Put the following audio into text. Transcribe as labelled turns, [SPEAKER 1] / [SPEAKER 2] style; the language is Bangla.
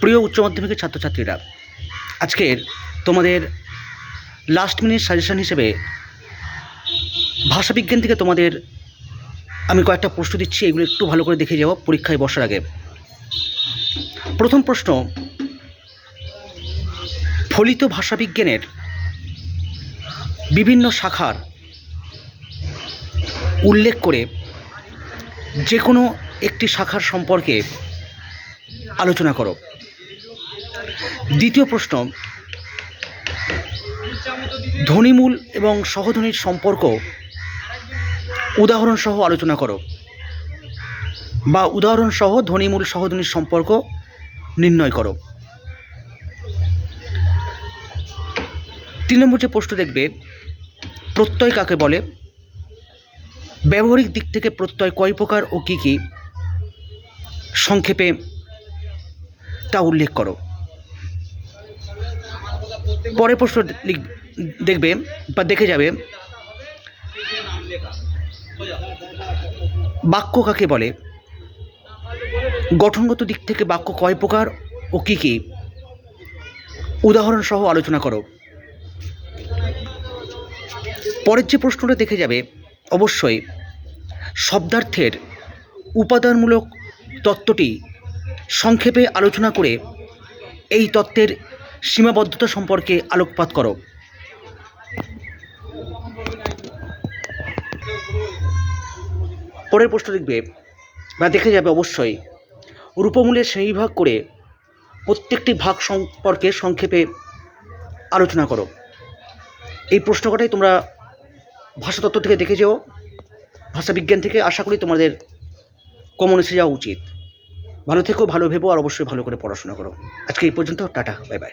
[SPEAKER 1] প্রিয় উচ্চ মাধ্যমিকের ছাত্রছাত্রীরা, আজকের তোমাদের লাস্ট মিনিট সাজেশন হিসেবে ভাষাবিজ্ঞান থেকে তোমাদের আমি কয়েকটা প্রশ্ন দিচ্ছি, এগুলো একটু ভালো করে দেখে যাও পরীক্ষায় বসার আগে। প্রথম প্রশ্ন, ফলিত ভাষাবিজ্ঞানের বিভিন্ন শাখার উল্লেখ করে যে কোনো একটি শাখার সম্পর্কে আলোচনা করো। দ্বিতীয় প্রশ্ন, ধ্বনিমূল এবং সহধ্বনির সম্পর্ক উদাহরণসহ আলোচনা করো। বা উদাহরণসহ ধ্বনিমূল সহধ্বনির সম্পর্ক নির্ণয় করো। তিন নম্বর যে প্রশ্ন দেখবে, প্রত্যয় কাকে বলে? ব্যবহারিক দিক থেকে প্রত্যয় কয় প্রকার ও কী কী সংক্ষেপে তা উল্লেখ করো। পরের প্রশ্ন দেখবে বা দেখে যাবে। বাক্য কাকে বলে? গঠনগত দিক থেকে বাক্য কয় প্রকার ও কী কী? উদাহরণ সহ আলোচনা করো। পরের যে প্রশ্নটা দেখে যাবে, অবশ্যই শব্দার্থের উপাদানমূলক তত্ত্বটি সংক্ষেপে আলোচনা করে এই তত্ত্বের সীমাবদ্ধতা সম্পর্কে আলোকপাত করো। পরের প্রশ্ন দেখবে, বা দেখে যাবে অবশ্যই, রূপমূলের শ্রেণীবিভাগ করে প্রত্যেকটি ভাগ সম্পর্কে সংক্ষেপে আলোচনা করো। এই প্রশ্ন কটাই তোমরা ভাষাতত্ত্ব থেকে দেখে যেও, ভাষাবিজ্ঞান থেকে আশা করি তোমাদের কমন এসে যাওয়া উচিত। ভালো থেকো, ভালো ভেবো, আর অবশ্যই ভালো করে পড়াশোনা করো। আজকে এই পর্যন্ত, টাটা বাই বাই